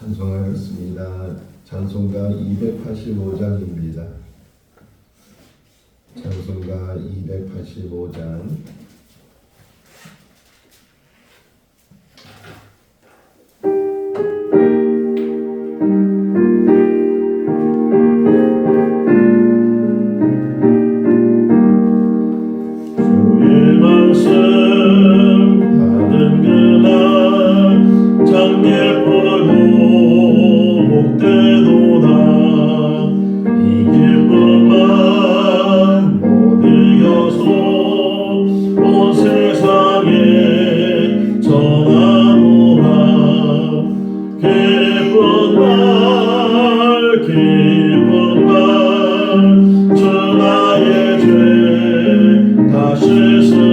찬송하겠습니다. 찬송가 285장입니다. 찬송가 285장 다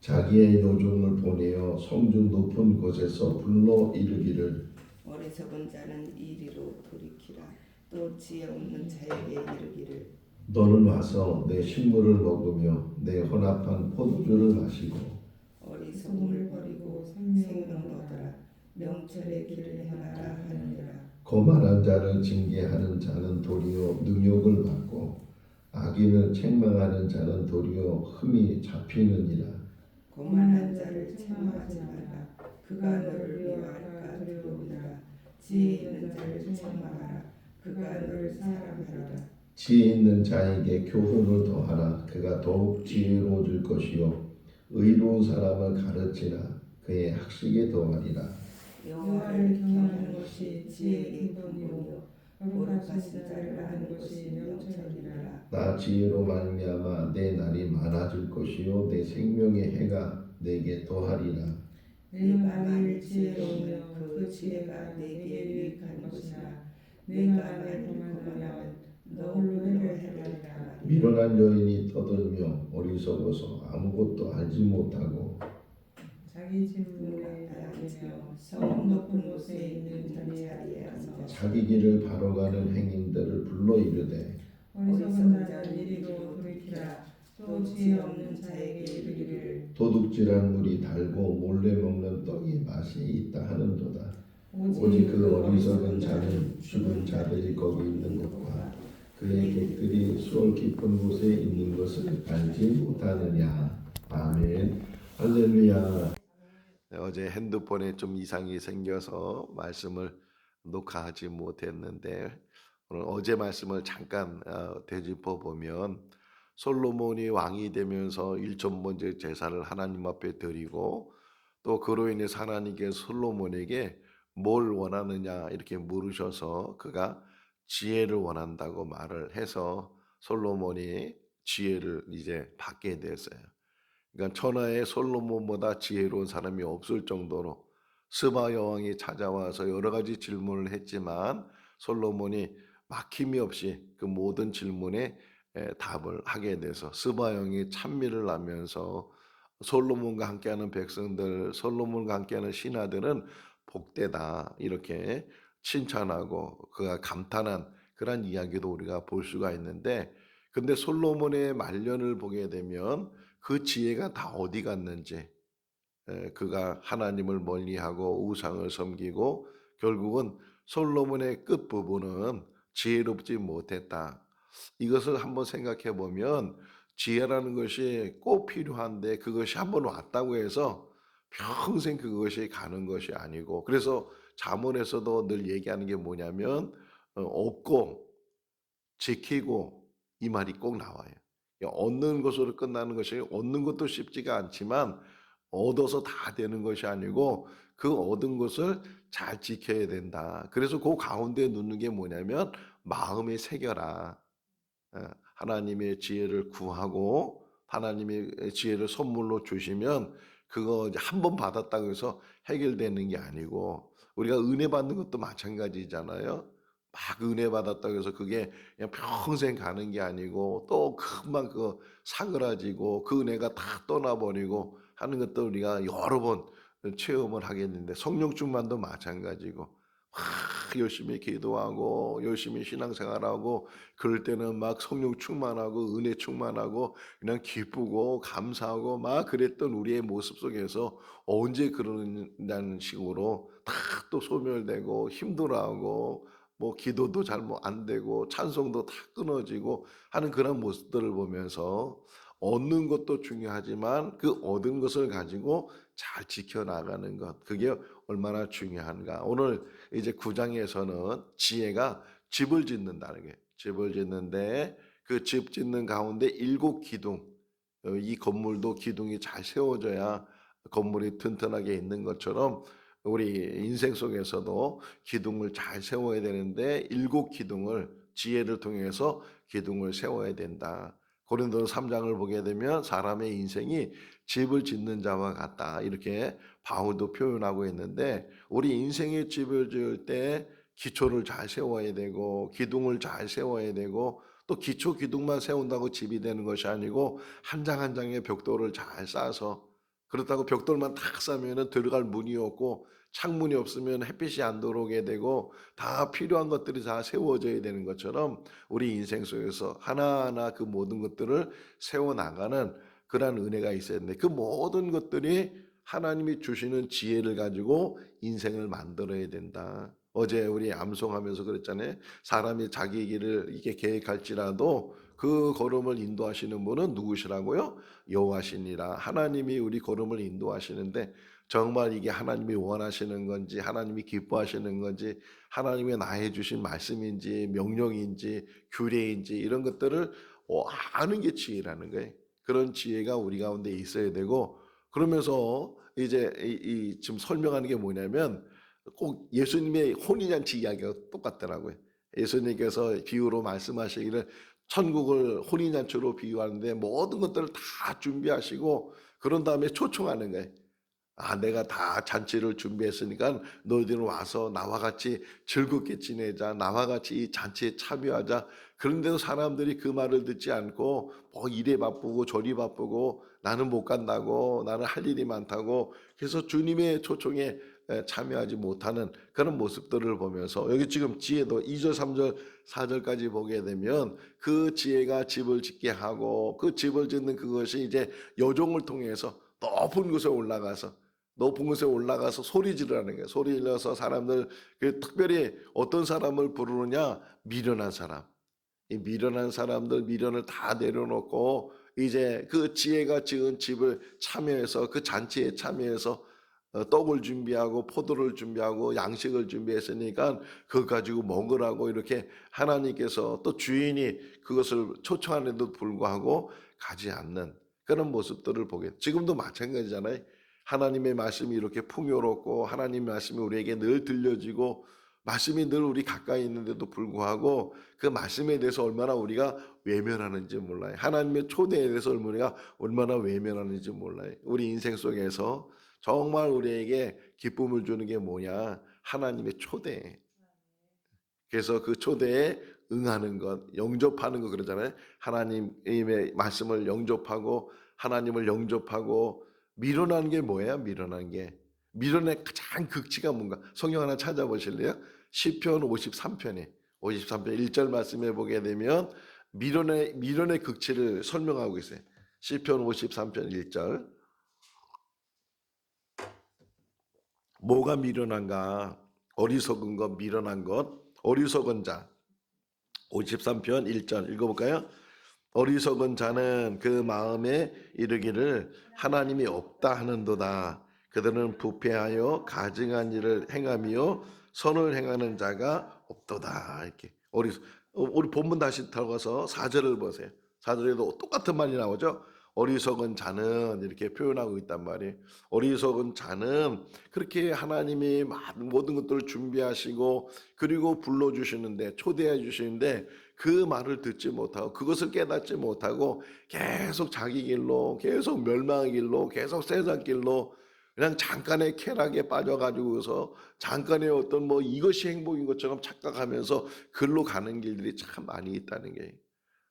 자기의 요종을 보내어 성중 높은 곳에서 불러 이르기를. 어리석은 자는 이리로 돌이키라. 또 지혜 없는 자에게 이르기를. 너는 와서 내 식물을 먹으며 내 혼합한 포도주를 마시고 어리석음을 버리고 생명을 얻어라. 명철의 길을 행하라 하느니라. 거만한 자를 징계하는 자는 도리어 능욕을 받고 악인을 책망하는 자는 도리어 흠이 잡히느니라. 거만한 자를 책망하지 말라. 그가 너를 미워할까 두려우니라. 지혜 있는 자를 책망하라. 그가 너를 사랑하리라. 지혜 있는 자에게 교훈을 더하라. 그가 더욱 지혜로워질 것이요. 의로운 사람을 가르치라. 그의 학식에 더하리라. 여호와를 경외하는 것이 지혜의 기쁨이요 거룩하신 자를 아는 것이 명철이라. 나 지혜로 말미암아 내 날이 많아질 것이요 내 생명의 해가 내게 더하리라. 내가 만일 지혜로우면 그 지혜가 내게 유익한 것이라. 내가 만일 거만하면 너 홀로 해하리라. 미련한 여인이 떠들며 어리석어서 아무것도 알지 못하고 자기 진물에 앉으며 성 높은 곳에 있는 자리에 앉아 자기 길을 바로 가는 행인들을 불러 이르되 어리석은 자는 이리로 돌이키라 또 지혜 없는 자에게 이르기를 도둑질한 물이 달고 몰래 먹는 떡이 맛이 있다 하는도다. 오직 그 어리석은 자는 죽은 자들이 거기 있는 곳과 그의 객들이 수월 깊은 곳에 있는 것을 알지 못하느냐. 아멘. 할렐루야. 네, 어제 핸드폰에 좀 이상이 생겨서 말씀을 녹화하지 못했는데 오늘 어제 말씀을 잠깐 어, 되짚어 보면 솔로몬이 왕이 되면서 일천 번째 제사를 하나님 앞에 드리고 또 그로 인해서 하나님께 솔로몬에게 뭘 원하느냐 이렇게 물으셔서 그가 지혜를 원한다고 말을 해서 솔로몬이 지혜를 이제 받게 됐어요. 그러니까 천하에 솔로몬보다 지혜로운 사람이 없을 정도로 스바 여왕이 찾아와서 여러 가지 질문을 했지만 솔로몬이 막힘이 없이 그 모든 질문에 에, 답을 하게 돼서 스바 여왕이 찬미를 하면서 솔로몬과 함께하는 백성들, 솔로몬과 함께하는 신하들은 복되다 이렇게 칭찬하고 그가 감탄한 그런 이야기도 우리가 볼 수가 있는데 근데 솔로몬의 말년을 보게 되면 그 지혜가 다 어디 갔는지 에, 그가 하나님을 멀리하고 우상을 섬기고 결국은 솔로몬의 끝 부분은 지혜롭지 못했다. 이것을 한번 생각해 보면 지혜라는 것이 꼭 필요한데 그것이 한번 왔다고 해서 평생 그것이 가는 것이 아니고 그래서 자문에서도 늘 얘기하는 게 뭐냐면 어, 얻고 지키고 이 말이 꼭 나와요. 얻는 것으로 끝나는 것이 얻는 것도 쉽지가 않지만 얻어서 다 되는 것이 아니고 그 얻은 것을 잘 지켜야 된다. 그래서 그 가운데 놓는 게 뭐냐면 마음에 새겨라. 어, 하나님의 지혜를 구하고 하나님의 지혜를 선물로 주시면 그거 한 번 받았다고 해서 해결되는 게 아니고 우리가 은혜 받는 것도 마찬가지잖아요. 막 은혜 받았다고 해서 그게 그냥 평생 가는 게 아니고 또 금방 그 사그라지고 그 은혜가 다 떠나버리고 하는 것도 우리가 여러 번 체험을 하겠는데 성령 충만도 마찬가지고 막 열심히 기도하고 열심히 신앙생활하고 그럴 때는 막 성령 충만하고 은혜 충만하고 그냥 기쁘고 감사하고 막 그랬던 우리의 모습 속에서 언제 그러냐는 식으로 다 또 소멸되고 힘들어하고 뭐 기도도 잘뭐안 되고 찬송도 다 끊어지고 하는 그런 모습들을 보면서 얻는 것도 중요하지만 그 얻은 것을 가지고 잘 지켜나가는 것 그게 얼마나 중요한가. 오늘 이제 구장에서는 지혜가 집을 짓는다는 게 집을 짓는데 그 집 짓는 가운데 일곱 기둥 어, 이 건물도 기둥이 잘 세워져야 건물이 튼튼하게 있는 것처럼 우리 인생 속에서도 기둥을 잘 세워야 되는데 일곱 기둥을 지혜를 통해서 기둥을 세워야 된다. 고린도서 3장을 보게 되면 사람의 인생이 집을 짓는 자와 같다. 이렇게 바울도 표현하고 있는데 우리 인생의 집을 지을 때 기초를 잘 세워야 되고 기둥을 잘 세워야 되고 또 기초 기둥만 세운다고 집이 되는 것이 아니고 한 장한 장의 벽돌을 잘 쌓아서 그렇다고 벽돌만 탁 쌓으면 들어갈 문이 없고 창문이 없으면 햇빛이 안 들어오게 되고 다 필요한 것들이 다 세워져야 되는 것처럼 우리 인생 속에서 하나하나 그 모든 것들을 세워 나가는 그러한 은혜가 있어야 되는데 그 모든 것들이 하나님이 주시는 지혜를 가지고 인생을 만들어야 된다. 어제 우리 암송하면서 그랬잖아요. 사람이 자기 길을 이렇게 계획할지라도 그 걸음을 인도하시는 분은 누구시라고요? 여호와시니라. 하나님이 우리 걸음을 인도하시는데 정말 이게 하나님이 원하시는 건지 하나님이 기뻐하시는 건지 하나님의 나해 주신 말씀인지 명령인지 규례인지 이런 것들을 어, 아는 게 지혜라는 거예요. 그런 지혜가 우리 가운데 있어야 되고 그러면서 이제 이, 이 지금 설명하는 게 뭐냐면 꼭 예수님의 혼인잔치 이야기가 똑같더라고요. 예수님께서 비유로 말씀하시기를 천국을 혼인잔치로 비유하는데 모든 것들을 다 준비하시고 그런 다음에 초청하는 거예요. 아, 내가 다 잔치를 준비했으니까 너희들은 와서 나와 같이 즐겁게 지내자. 나와 같이 이 잔치에 참여하자. 그런데도 사람들이 그 말을 듣지 않고 뭐 이래 바쁘고 저리 바쁘고 나는 못 간다고 나는 할 일이 많다고 그래서 주님의 초청에 에, 참여하지 못하는 그런 모습들을 보면서 여기 지금 지혜도 2절, 3절, 4절까지 보게 되면 그 지혜가 집을 짓게 하고 그 집을 짓는 그것이 이제 여종을 통해서 높은 곳에 올라가서 높은 곳에 올라가서 소리 지르라는 거예요. 소리 질러서 사람들 그 특별히 어떤 사람을 부르느냐 미련한 사람. 이 미련한 사람들 미련을 다 내려놓고 이제 그 지혜가 지은 집을 참여해서 그 잔치에 참여해서 어, 떡을 준비하고 포도를 준비하고 양식을 준비했으니까 그거 가지고 먹으라고 이렇게 하나님께서 또 주인이 그것을 초청하는데도 불구하고 가지 않는 그런 모습들을 보게 지금도 마찬가지잖아요. 하나님의 말씀이 이렇게 풍요롭고 하나님의 말씀이 우리에게 늘 들려지고 말씀이 늘 우리 가까이 있는데도 불구하고 그 말씀에 대해서 얼마나 우리가 외면하는지 몰라요. 하나님의 초대에 대해서 우리가 얼마나 외면하는지 몰라요. 우리 인생 속에서 정말 우리에게 기쁨을 주는 게 뭐냐? 하나님의 초대. 그래서 그 초대에 응하는 것, 영접하는 것 그러잖아요. 하나님의 말씀을 영접하고 하나님을 영접하고 밀어나는 게 뭐예요? 밀어나는 게 밀어낸 가장 극치가 뭔가? 성경 하나 찾아보실래요? 시편 53편에 53편 1절 말씀해 보게 되면 밀어내 밀어내 극치를 설명하고 있어요. 시편 53편 1절. 뭐가 미련한가? 어리석은 것, 미련한 것, 어리석은 자. 53편 1절 읽어볼까요? 어리석은 자는 그 마음에 이르기를 하나님이 없다 하는도다. 그들은 부패하여 가증한 일을 행하며 선을 행하는 자가 없도다. 이렇게 어리 어, 우리 본문 다시 들어가서 4절을 보세요. 4절에도 똑같은 말이 나오죠. 어리석은 자는 이렇게 표현하고 있단 말이에요. 어리석은 자는 그렇게 하나님이 모든 것들을 준비하시고 그리고 불러주시는데 초대해 주시는데 그 말을 듣지 못하고 그것을 깨닫지 못하고 계속 자기 길로 계속 멸망의 길로 계속 세상 길로 그냥 잠깐의 쾌락에 빠져가지고서 잠깐의 어떤 뭐 이것이 행복인 것처럼 착각하면서 글로 가는 길들이 참 많이 있다는 게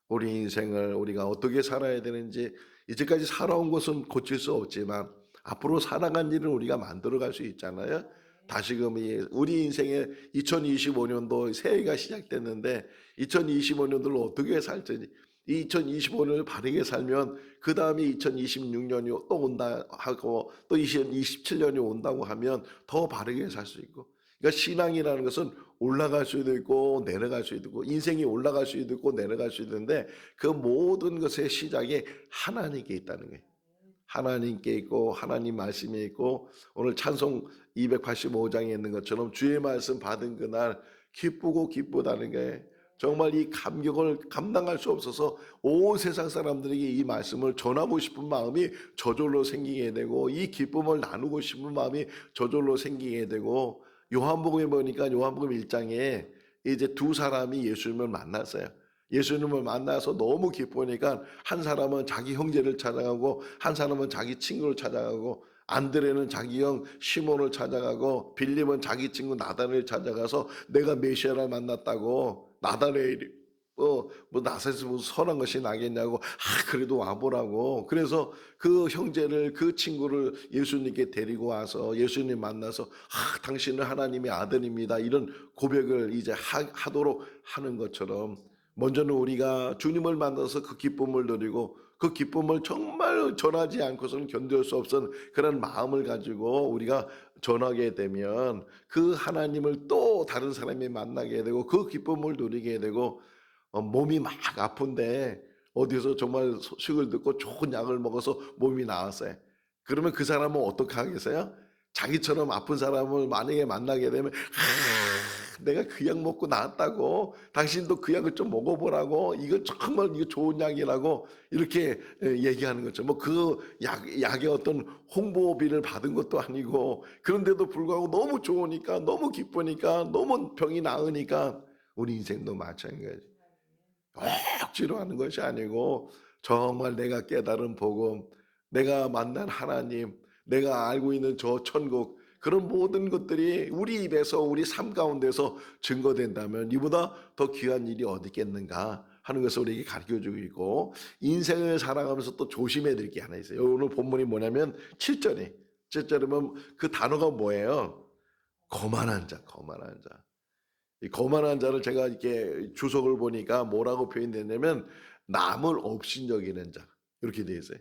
우리 인생을 우리가 어떻게 살아야 되는지 이제까지 살아온 것은 고칠 수 없지만 앞으로 살아간 일은 우리가 만들어갈 수 있잖아요. 다시금 이 우리 인생의 2025년도 새해가 시작됐는데 2025년도를 어떻게 살지 이 2025년을 바르게 살면 그 다음에 2026년이 또 온다 하고 또 2027년이 온다고 하면 더 바르게 살 수 있고 그러니까 신앙이라는 것은 올라갈 수도 있고 내려갈 수도 있고 인생이 올라갈 수도 있고 내려갈 수도 있는데 그 모든 것의 시작이 하나님께 있다는 거예요. 하나님께 있고 하나님 말씀이 있고 오늘 찬송 285장에 있는 것처럼 주의 말씀 받은 그날 기쁘고 기쁘다는 게 정말 이 감격을 감당할 수 없어서 온 세상 사람들에게 이 말씀을 전하고 싶은 마음이 저절로 생기게 되고 이 기쁨을 나누고 싶은 마음이 저절로 생기게 되고 요한복음에 보니까 요한복음 1장에 이제 두 사람이 예수님을 만났어요. 예수님을 만나서 너무 기쁘니까 한 사람은 자기 형제를 찾아가고 한 사람은 자기 친구를 찾아가고 안드레는 자기 형 시몬을 찾아가고 빌립은 자기 친구 나단을 찾아가서 내가 메시아를 만났다고 나단의 어, 뭐 나사에서 무슨 선한 것이 나겠냐고 아 그래도 와보라고. 그래서 그 형제를 그 친구를 예수님께 데리고 와서 예수님 만나서 아 당신은 하나님의 아들입니다. 이런 고백을 이제 하, 하도록 하는 것처럼 먼저는 우리가 주님을 만나서 그 기쁨을 누리고 그 기쁨을 정말 전하지 않고서는 견딜 수 없는 그런 마음을 가지고 우리가 전하게 되면 그 하나님을 또 다른 사람이 만나게 되고 그 기쁨을 누리게 되고 어, 몸이 막 아픈데 어디서 정말 소식을 듣고 좋은 약을 먹어서 몸이 나았어요. 그러면 그 사람은 어떻게 하겠어요? 자기처럼 아픈 사람을 만약에 만나게 되면 아, 내가 그 약 먹고 나았다고 당신도 그 약을 좀 먹어보라고 이거 정말 이거 좋은 약이라고 이렇게 얘기하는 거죠. 뭐 그 약, 약의 어떤 홍보비를 받은 것도 아니고 그런데도 불구하고 너무 좋으니까 너무 기쁘니까 너무 병이 나으니까 우리 인생도 마찬가지. 억지로 하는 것이 아니고 정말 내가 깨달은 복음, 내가 만난 하나님, 내가 알고 있는 저 천국 그런 모든 것들이 우리 입에서 우리 삶 가운데서 증거된다면 이보다 더 귀한 일이 어디 있겠는가 하는 것을 우리에게 가르쳐 주고 있고 인생을 살아가면서 또 조심해야 될 게 하나 있어요. 오늘 본문이 뭐냐면 7절에 7절이면 그 단어가 뭐예요? 거만한 자, 거만한 자. 이 거만한 자를 제가 이렇게 주석을 보니까 뭐라고 표현됐냐면 남을 업신여기는 자 이렇게 되어 있어요.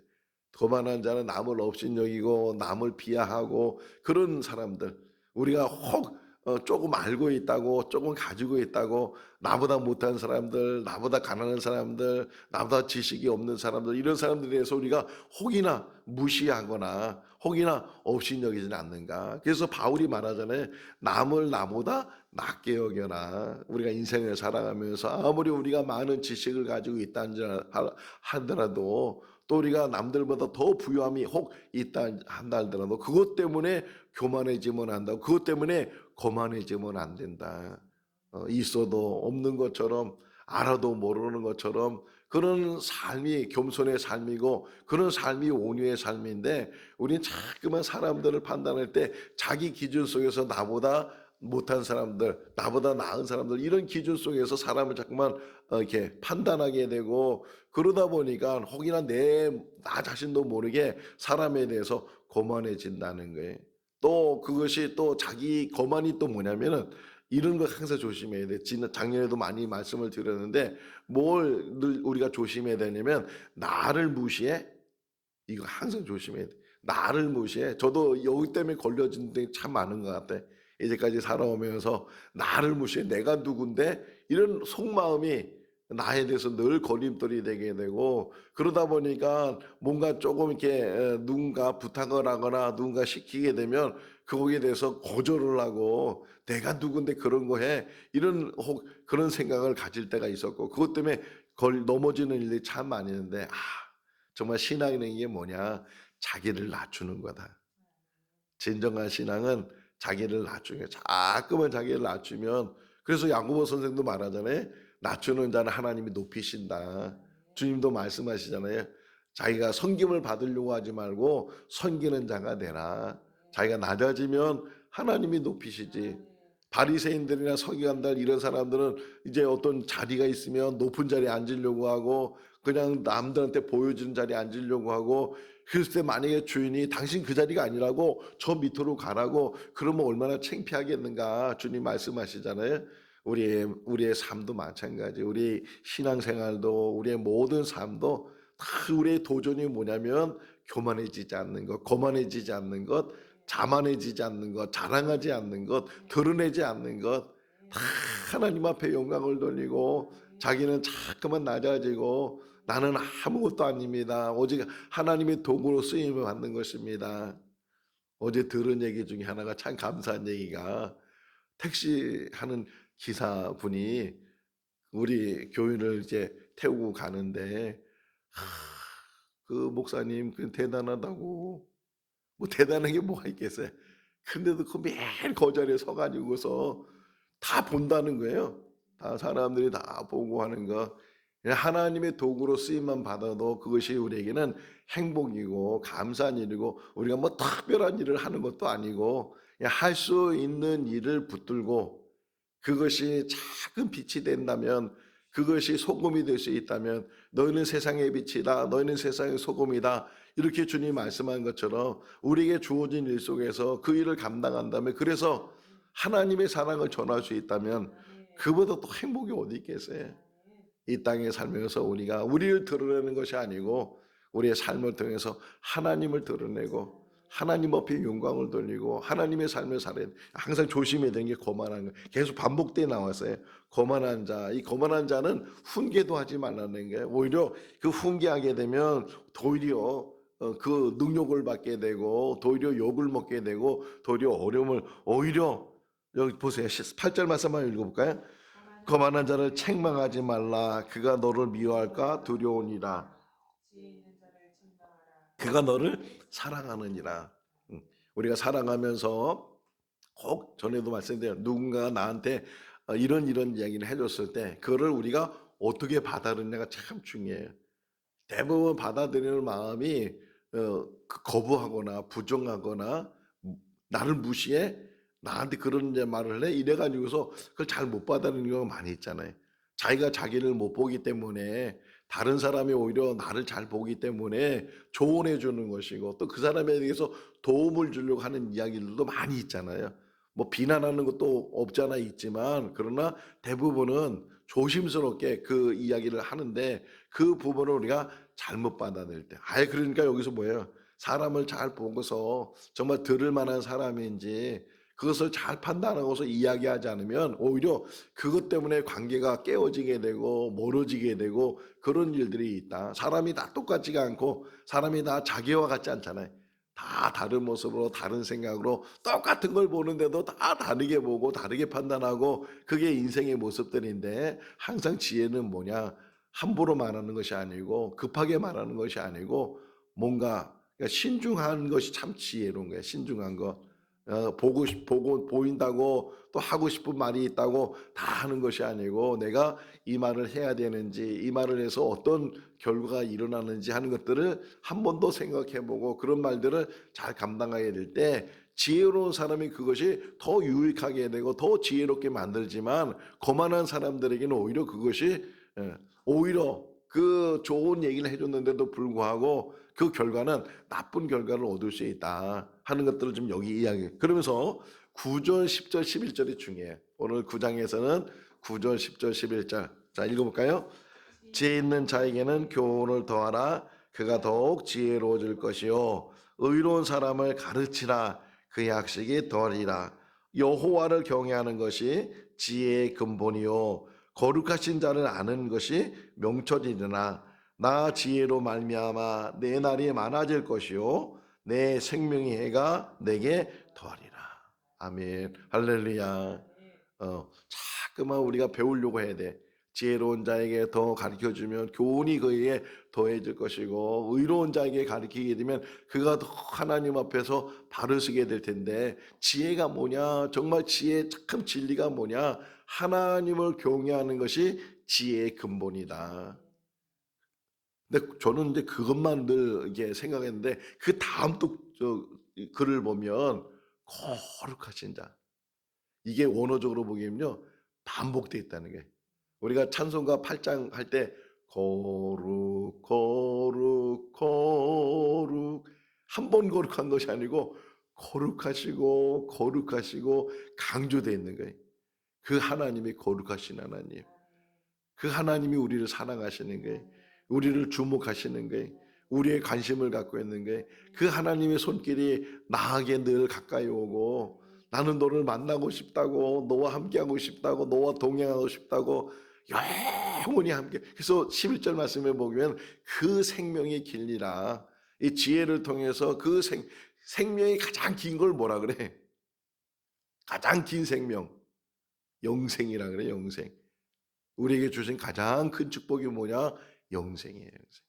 거만한 자는 남을 업신여기고 남을 비하하고 그런 사람들 우리가 혹 어, 조금 알고 있다고 조금 가지고 있다고 나보다 못한 사람들 나보다 가난한 사람들 나보다 지식이 없는 사람들 이런 사람들에 대해서 우리가 혹이나 무시하거나 혹이나 업신여기지는 않는가? 그래서 바울이 말하잖아요. 남을 나보다 낮게 여겨라. 우리가 인생을 살아가면서 아무리 우리가 많은 지식을 가지고 있다 하더라도 또 우리가 남들보다 더 부유함이 혹 있다 한다 하더라도 그것 때문에 교만해지면 한다고 그것 때문에 거만해지면 안 된다. 어, 있어도 없는 것처럼 알아도 모르는 것처럼 그런 삶이 겸손의 삶이고 그런 삶이 온유의 삶인데 우리는 자꾸만 사람들을 판단할 때 자기 기준 속에서 나보다 못한 사람들, 나보다 나은 사람들 이런 기준 속에서 사람을 자꾸만 어, 이렇게 판단하게 되고 그러다 보니까 혹이나 내 나 자신도 모르게 사람에 대해서 거만해진다는 거예요. 또 그것이 또 자기 거만이 또 뭐냐면은 이런 거 항상 조심해야 돼. 지난 작년에도 많이 말씀을 드렸는데 뭘 늘 우리가 조심해야 되냐면 나를 무시해. 이거 항상 조심해야 돼. 나를 무시해. 저도 여기 때문에 걸려진 데 참 많은 것 같아. 이제까지 살아오면서 나를 무시해. 내가 누군데 이런 속마음이 나에 대해서 늘 걸림돌이 되게 되고 그러다 보니까 뭔가 조금 이렇게 에, 누군가 부탁을 하거나 누군가 시키게 되면 거기에 대해서 거절을 하고 내가 누군데 그런 거 해? 이런 혹 그런 생각을 가질 때가 있었고 그것 때문에 걸 넘어지는 일들이 참 많이 있는데 아 정말 신앙이라는 게 뭐냐? 자기를 낮추는 거다. 진정한 신앙은 자기를 거야 자꾸만 자기를 낮추면 그래서 야고보 선생도 말하잖아요 낮추는 자는 하나님이 높이신다. 주님도 말씀하시잖아요. 자기가 섬김을 받으려고 하지 말고 섬기는 자가 되라. 자기가 낮아지면 하나님이 높이시지. 바리새인들이나 서기관들 이런 사람들은 이제 어떤 자리가 있으면 높은 자리에 앉으려고 하고 그냥 남들한테 보여주는 자리에 앉으려고 하고 그랬을 때 만약에 주인이 당신 그 자리가 아니라고 저 밑으로 가라고 그러면 얼마나 창피하겠는가 주님 말씀하시잖아요. 우리의 우리의 삶도 마찬가지. 우리 신앙생활도 우리의 모든 삶도 다 우리의 도전이 뭐냐면 교만해지지 않는 것, 거만해지지 않는 것, 자만해지지 않는 것, 자랑하지 않는 것, 드러내지 않는 것. 다 하나님 앞에 영광을 돌리고 자기는 자꾸만 낮아지고 나는 아무것도 아닙니다. 오직 하나님의 도구로 쓰임을 받는 것입니다. 어제 들은 얘기 중에 하나가 참 감사한 얘기가 택시 하는 기사분이 우리 교인을 이제 태우고 가는데 하, 그 목사님 그 대단하다고 뭐 대단한 게 뭐가 있겠어요. 근데도 그 매일 그 자리에 서가지고서 다 본다는 거예요. 다 사람들이 다 보고 하는 거. 하나님의 도구로 쓰임만 받아도 그것이 우리에게는 행복이고 감사한 일이고 우리가 뭐 특별한 일을 하는 것도 아니고 할 수 있는 일을 붙들고 그것이 작은 빛이 된다면 그것이 소금이 될 수 있다면 너희는 세상의 빛이다 너희는 세상의 소금이다 이렇게 주님 말씀한 것처럼 우리에게 주어진 일 속에서 그 일을 감당한다면 그래서 하나님의 사랑을 전할 수 있다면 그보다 또 행복이 어디 있겠어요? 이 땅에 살면서 우리가 우리를 드러내는 것이 아니고 우리의 삶을 통해서 하나님을 드러내고 하나님 앞에 영광을 돌리고 하나님의 삶을 살아야 돼. 항상 조심해야 되는 게 거만한 거. 계속 반복돼 나왔어요. 거만한 자. 이 거만한 자는 훈계도 하지 말라는 게 오히려 그 훈계하게 되면 도리어 어, 그 능욕을 받게 되고 도리어 욕을 먹게 되고 도리어 어려움을 오히려 여기 보세요. 8절 말씀 한번 읽어볼까요? 거만한 자를 책망하지 말라. 그가 너를 미워할까 두려우니라. 그가 너를 사랑하느니라. 음, 우리가 사랑하면서 꼭 전에도 말씀드려 누군가 나한테 어, 이런 이런 이야기를 해줬을 때 그거를 우리가 어떻게 받아들이냐가 참 중요해요. 대부분 받아들이는 마음이 어, 그 거부하거나 부정하거나 나를 무시해 나한테 그런 말을 해 이래 가지고서 그걸 잘 못 받아들이는 경우가 많이 있잖아요. 자기가 자기를 못 보기 때문에 다른 사람이 오히려 나를 잘 보기 때문에 조언해 주는 것이고 또 그 사람에 대해서 도움을 주려고 하는 이야기들도 많이 있잖아요. 뭐 비난하는 것도 없잖아 있지만 그러나 대부분은 조심스럽게 그 이야기를 하는데 그 부분을 우리가 잘못 받아들일 때 아예 그러니까 여기서 뭐예요? 사람을 잘 보고서 정말 들을 만한 사람인지 그것을 잘 판단하고서 이야기하지 않으면 오히려 그것 때문에 관계가 깨어지게 되고 멀어지게 되고 그런 일들이 있다. 사람이 다 똑같지가 않고 사람이 다 자기와 같지 않잖아요. 다 다른 모습으로 다른 생각으로 똑같은 걸 보는데도 다 다르게 보고 다르게 판단하고 그게 인생의 모습들인데 항상 지혜는 뭐냐 함부로 말하는 것이 아니고 급하게 말하는 것이 아니고 뭔가 그러니까 신중한 것이 참 지혜로운 거예요. 신중한 것. 어, 보고 싶, 보고 보인다고 또 하고 싶은 말이 있다고 다 하는 것이 아니고 내가 이 말을 해야 되는지 이 말을 해서 어떤 결과가 일어나는지 하는 것들을 한 번 더 생각해 보고 그런 말들을 잘 감당하게 될 때 지혜로운 사람이 그것이 더 유익하게 되고 더 지혜롭게 만들지만 거만한 사람들에게는 오히려 그것이 예, 오히려 그 좋은 얘기를 해줬는데도 불구하고 그 결과는 나쁜 결과를 얻을 수 있다 하는 것들을 좀 여기 이야기. 그러면서 9절, 10절, 11절이 중요해요. 오늘 9장에서는 9절, 10절, 11절. 자, 읽어볼까요? 지혜 있는 자에게는 교훈을 더하라. 그가 더욱 지혜로워질 것이요. 의로운 사람을 가르치라. 그의 학식이 더하리라. 여호와를 경외하는 것이 지혜의 근본이요. 거룩하신 자를 아는 것이 명철이르나 나 지혜로 말미암아 내 날이 많아질 것이요 내 생명의 해가 내게 더하리라. 아멘. 할렐루야. 어 자꾸만 우리가 배우려고 해야 돼. 지혜로운 자에게 더 가르쳐 주면 교훈이 그에게 더해질 것이고 의로운 자에게 가르치게 되면 그가 더 하나님 앞에서 바로 서게 될 텐데 지혜가 뭐냐? 정말 지혜 참 진리가 뭐냐? 하나님을 경외하는 것이 지혜의 근본이다. 근데 저는 이제 그것만 늘 이게 생각했는데 그 다음 또저 글을 보면 거룩하신 자 이게 원어적으로 보기에는요 반복돼 있다는 게 우리가 찬송가 8장 할 때 거룩 거룩 거룩 한 번 거룩한 것이 아니고 거룩하시고 거룩하시고 강조되어 있는 거예요. 그 하나님이 거룩하신 하나님. 그 하나님이 우리를 사랑하시는 거예요. 우리를 주목하시는 거예요. 우리의 관심을 갖고 있는 거예요. 그 하나님의 손길이 나에게 늘 가까이 오고 나는 너를 만나고 싶다고 너와 함께하고 싶다고 너와 동행하고 싶다고 영원히 함께 그래서 11절 말씀에 보면 그 생명이 길리라 이 지혜를 통해서 그 생, 생명이 가장 긴 걸 뭐라 그래 가장 긴 생명 영생이라 그래 영생 우리에게 주신 가장 큰 축복이 뭐냐 영생이에요 영생.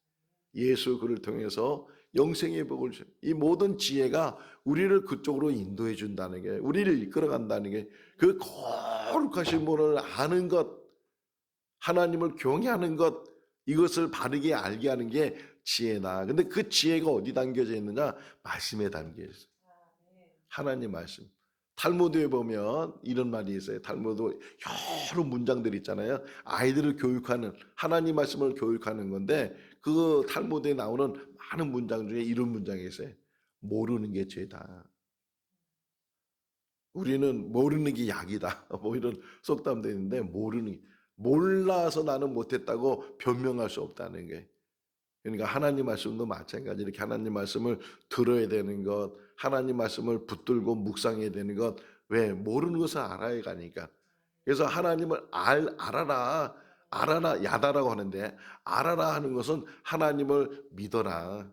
예수 그를 통해서 영생의 복을 주. 이 모든 지혜가 우리를 그쪽으로 인도해 준다는 게, 우리를 이끌어 간다는 게, 그 거룩하신 분을 아는 것, 하나님을 경외하는 것, 이것을 바르게 알게 하는 게 지혜다. 근데 그 지혜가 어디 담겨져 있느냐? 말씀에 담겨 있어요. 하나님 말씀. 탈무드에 보면 이런 말이 있어요. 탈무드 여러 문장들 있잖아요. 아이들을 교육하는 하나님 말씀을 교육하는 건데 그 탈무드에 나오는 많은 문장 중에 이런 문장이 있어요. 모르는 게 죄다. 우리는 모르는 게 약이다. 뭐 이런 속담도 있는데 모르는 게 몰라서 나는 못했다고 변명할 수 없다는 게. 그러니까 하나님 말씀도 마찬가지 이렇게 하나님 말씀을 들어야 되는 것, 하나님 말씀을 붙들고 묵상해야 되는 것, 왜 모르는 것을 알아야 가니까. 그래서 하나님을 알 알아라, 알아라 야다라고 하는데 알아라 하는 것은 하나님을 믿어라.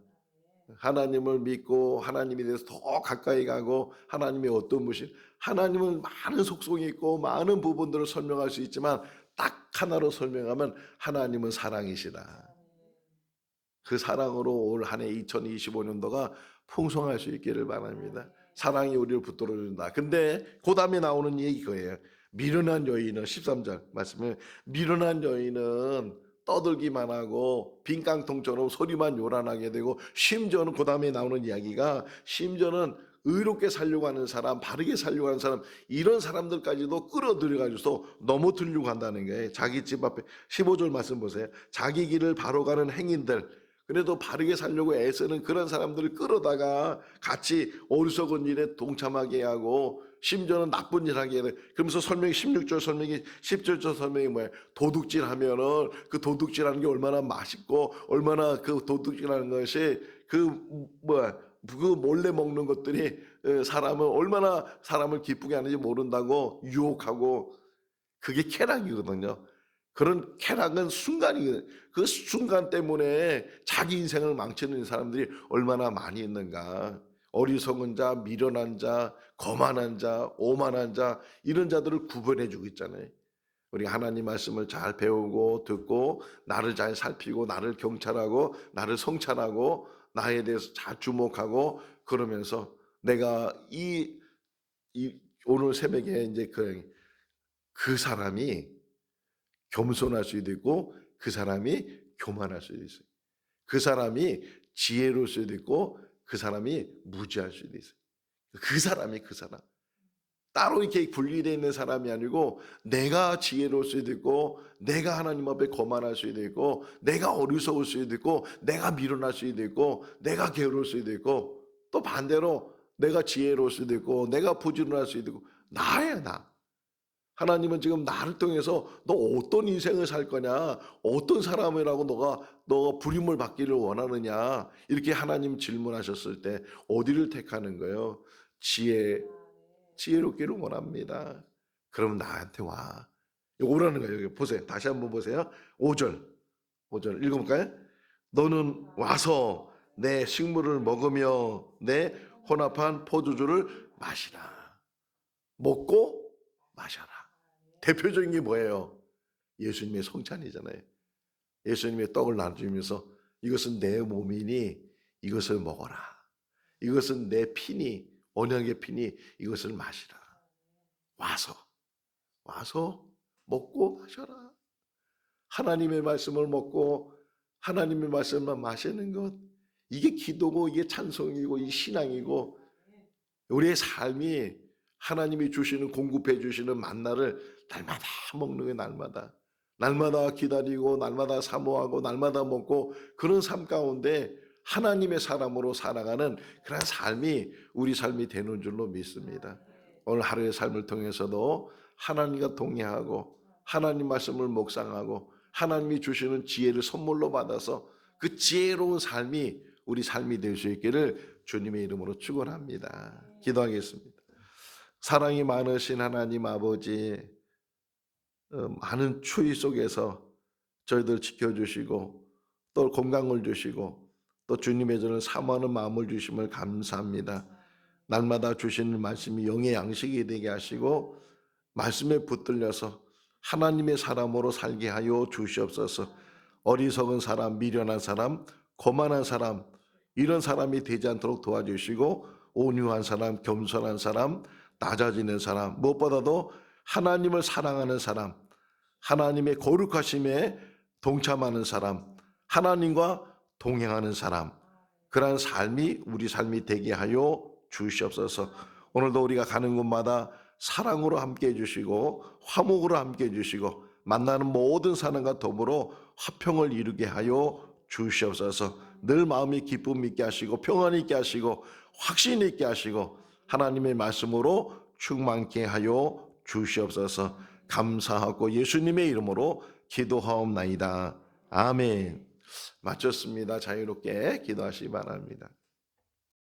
하나님을 믿고 하나님에 대해서 더 가까이 가고 하나님의 어떤 무신 하나님은 많은 속성이 있고 많은 부분들을 설명할 수 있지만 딱 하나로 설명하면 하나님은 사랑이시다. 그 사랑으로 올 한 해 2025년도가 풍성할 수 있기를 바랍니다. 사랑이 우리를 붙들어 준다. 근데 그 다음에 나오는 얘기 거예요. 미련한 여인은 13절 말씀에 미련한 여인은 떠들기만 하고 빈깡통처럼 소리만 요란하게 되고 심지어는 그 다음에 나오는 이야기가 심지어는 의롭게 살려고 하는 사람, 바르게 살려고 하는 사람 이런 사람들까지도 끌어들여가지고 넘어뜨리려고 한다는 거예요. 자기 집 앞에 15절 말씀 보세요. 자기 길을 바로 가는 행인들 그래도 바르게 살려고 애쓰는 그런 사람들을 끌어다가 같이 어리석은 일에 동참하게 하고 심지어는 나쁜 일 하게 해. 그러면서 설명이 16절 설명이 17절 설명이 뭐예요? 도둑질 하면은 그 도둑질하는 게 얼마나 맛있고 얼마나 그 도둑질하는 것이 그 뭐야 그 몰래 먹는 것들이 어, 사람을 얼마나 사람을 기쁘게 하는지 모른다고 유혹하고 그게 쾌락이거든요. 그런 쾌락은 순간이거든요. 그 순간 때문에 자기 인생을 망치는 사람들이 얼마나 많이 있는가. 어리석은 자, 미련한 자, 거만한 자, 오만한 자 이런 자들을 구분해 주고 있잖아요. 우리 하나님 말씀을 잘 배우고 듣고 나를 잘 살피고 나를 경찰하고 나를 성찰하고 나에 대해서 잘 주목하고 그러면서 내가 이, 이 오늘 새벽에 이제 그, 그 사람이 겸손할 수도 있고 그 사람이 교만할 수도 있어요. 그 사람이 지혜로울 수도 있고 그 사람이 무지할 수도 있어요. 그 사람이 그 사람. 따로 이렇게 분리되어 있는 사람이 아니고 내가 지혜로울 수도 있고 내가 하나님 앞에 거만할 수도 있고 내가 어리석을 수도 있고 내가 미련할 수도 있고 내가 게으를 수도 있고 또 반대로 내가 지혜로울 수도 있고 내가 부지런할 수도 있고 나야 나. 하나님은 지금 나를 통해서 너 어떤 인생을 살 거냐, 어떤 사람이라고 너가 너가 부림을 받기를 원하느냐 이렇게 하나님 질문하셨을 때 어디를 택하는 거예요? 지혜, 지혜롭기를 원합니다. 그럼 나한테 와. 오라는 거예요. 여기 보세요. 다시 한번 보세요. 5절. 5절 읽어볼까요? 너는 와서 내 식물을 먹으며 내 혼합한 포도주를 마시라. 먹고 마셔라. 대표적인 게 뭐예요? 예수님의 성찬이잖아요. 예수님의 떡을 나눠주면서 이것은 내 몸이니 이것을 먹어라. 이것은 내 피니 언약의 피니 이것을 마시라. 와서 와서 먹고 마셔라. 하나님의 말씀을 먹고 하나님의 말씀만 마시는 것 이게 기도고 이게 찬송이고 이 신앙이고 우리의 삶이 하나님이 주시는 공급해 주시는 만나를 날마다 먹는 게 날마다 날마다 기다리고 날마다 사모하고 날마다 먹고 그런 삶 가운데 하나님의 사람으로 살아가는 그런 삶이 우리 삶이 되는 줄로 믿습니다. 오늘 하루의 삶을 통해서도 하나님과 동행하고 하나님 말씀을 묵상하고 하나님이 주시는 지혜를 선물로 받아서 그 지혜로운 삶이 우리 삶이 될 수 있기를 주님의 이름으로 축원합니다. 기도하겠습니다. 사랑이 많으신 하나님 아버지 어, 많은 추위 속에서 저희들 지켜주시고 또 건강을 주시고 또 주님의 저를 사모하는 마음을 주심을 감사합니다. 날마다 주시는 말씀이 영의 양식이 되게 하시고 말씀에 붙들려서 하나님의 사람으로 살게 하여 주시옵소서. 어리석은 사람, 미련한 사람, 거만한 사람 이런 사람이 되지 않도록 도와주시고 온유한 사람, 겸손한 사람, 낮아지는 사람, 무엇보다도 하나님을 사랑하는 사람, 하나님의 거룩하심에 동참하는 사람, 하나님과 동행하는 사람, 그러한 삶이 우리 삶이 되게 하여 주시옵소서. 오늘도 우리가 가는 곳마다 사랑으로 함께 해주시고 화목으로 함께 해주시고 만나는 모든 사람과 더불어 화평을 이루게 하여 주시옵소서. 늘 마음이 기쁨 있게 하시고 평안 있게 하시고 확신 있게 하시고 하나님의 말씀으로 충만케 하여 주시옵소서. 감사하고 예수님의 이름으로 기도하옵나이다. 아멘. 마쳤습니다. 자유롭게 기도하시기 바랍니다.